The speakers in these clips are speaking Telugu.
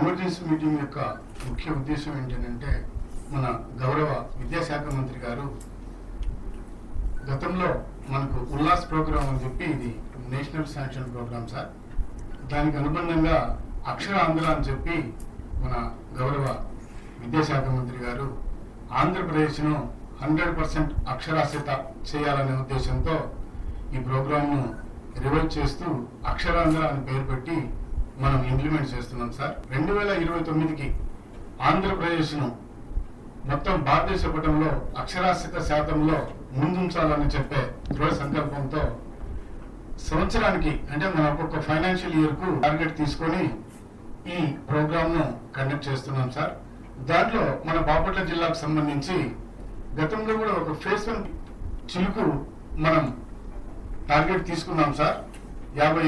ఎమర్జెన్సీ మీటింగ్ యొక్క ముఖ్య ఉద్దేశం ఏంటంటే మన గౌరవ విద్యాశాఖ మంత్రి గారు గతంలో మనకు ఉల్లాస్ ప్రోగ్రామ్ అని చెప్పి ఇది నేషనల్ శాంక్షన్ ప్రోగ్రామ్ సార్. దానికి అనుబంధంగా అక్షర ఆంధ్ర అని చెప్పి మన గౌరవ విద్యాశాఖ మంత్రి గారు ఆంధ్రప్రదేశ్ను హండ్రెడ్ పర్సెంట్ అక్షరాస్యత చేయాలనే ఉద్దేశంతో ఈ ప్రోగ్రామ్ను రివైవ్ చేస్తూ అక్షరాంధ్ర అని పేరు పెట్టి మనం ఇంప్లిమెంట్ చేస్తున్నాం సార్. రెండు వేల ఇరవై తొమ్మిదికి ఆంధ్రప్రదేశ్ను మొత్తం భారతదేశ పటంలో అక్షరాస్యత శాతంలో ముందుంచాలని చెప్పే దృఢ సంకల్పంతో సంవత్సరానికి అంటే మన ఒక్కొక్క ఫైనాన్షియల్ ఇయర్కు టార్గెట్ తీసుకొని ఈ ప్రోగ్రామ్ను కండక్ట్ చేస్తున్నాం సార్. దాంట్లో మన బాపట్ల జిల్లాకు సంబంధించి గతంలో కూడా ఒక ఫేస్ వన్ చిలుకు మనం టార్గెట్ తీసుకున్నాం సార్. యాభై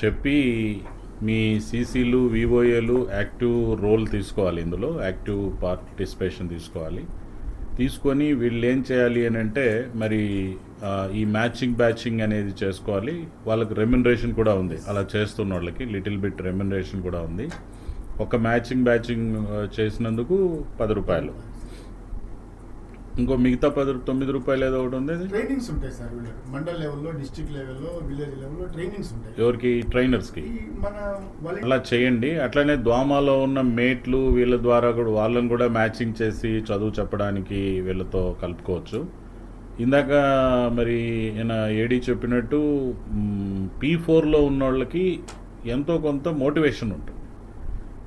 చెప్పి మీ సీసీలు వివోఏలు యాక్టివ్ రోల్ తీసుకోవాలి ఇందులో యాక్టివ్ పార్టిసిపేషన్ తీసుకోవాలి. తీసుకొని వీళ్ళు ఏం చేయాలి అని అంటే మరి ఈ మ్యాచింగ్ బ్యాచింగ్ అనేది చేసుకోవాలి. వాళ్ళకి రెమ్యునరేషన్ కూడా ఉంది. అలా చేస్తున్న వాళ్ళకి లిటిల్ బిట్ రెమ్యునరేషన్ కూడా ఉంది. ఒక మ్యాచింగ్ బ్యాచింగ్ చేసినందుకు పది రూపాయలు. ఇంకో మిగతా పది తొమ్మిది రూపాయలు ఏదో ఒకటి ఉంది? ట్రైనింగ్స్ ఉంటాయి సార్ వీళ్ళకి. మండల్ లెవెల్లో డిస్ట్రిక్ట్ లెవెల్లో విలేజ్ లెవెల్లో ట్రైనింగ్స్ ఉంటాయి. ఎవరికి? ట్రైనర్స్కి మన అలా చేయండి. అట్లనే దోమలో ఉన్న మేట్లు వీళ్ళ ద్వారా కూడా వాళ్ళని కూడా మ్యాచింగ్ చేసి చదువు చెప్పడానికి వీళ్ళతో కలుపుకోవచ్చు. ఇందాక మరి ఈయన ఏడీ చెప్పినట్టు పీ ఫోర్లో ఉన్న వాళ్ళకి ఎంతో కొంత మోటివేషన్ ఉంటుంది.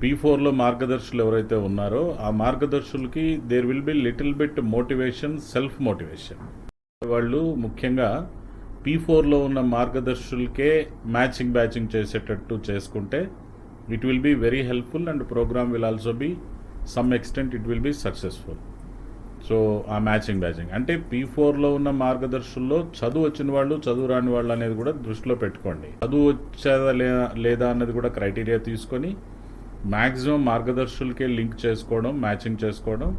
పీ ఫోర్లో మార్గదర్శులు ఎవరైతే ఉన్నారో ఆ మార్గదర్శులకి there will be little bit motivation self motivation వాళ్ళు ముఖ్యంగా పీ ఫోర్లో ఉన్న మార్గదర్శులకే మ్యాచింగ్ బ్యాచింగ్ చేసేటట్టు చేసుకుంటే it will be very helpful and program will also be some extent it will be successful so ఆ మ్యాచింగ్ బ్యాచింగ్ అంటే పీ ఫోర్లో ఉన్న మార్గదర్శుల్లో చదువు వచ్చిన వాళ్ళు చదువు రాని వాళ్ళు అనేది కూడా దృష్టిలో పెట్టుకోండి. చదువు వచ్చేదా లేదా లేదా అన్నది కూడా క్రైటీరియా తీసుకొని మ్యాక్సిమం మార్గదర్శులకే లింక్ చేసుకోవడం మ్యాచింగ్ చేసుకోవడం.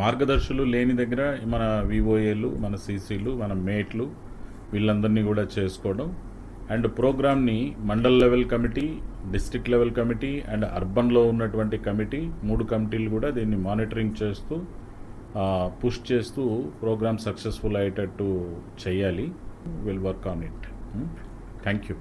మార్గదర్శులు లేని దగ్గర మన వివోఏలు మన సీసీలు మన మేట్లు వీళ్ళందరినీ కూడా చేసుకోవడం. అండ్ ప్రోగ్రామ్ని mandal level committee district level committee and అర్బన్లో ఉన్నటువంటి కమిటీ మూడు కమిటీలు కూడా దీన్ని మానిటరింగ్ చేస్తూ పుష్ చేస్తూ ప్రోగ్రామ్ సక్సెస్ఫుల్ అయ్యేటట్టు చేయాలి. Will work on it thank you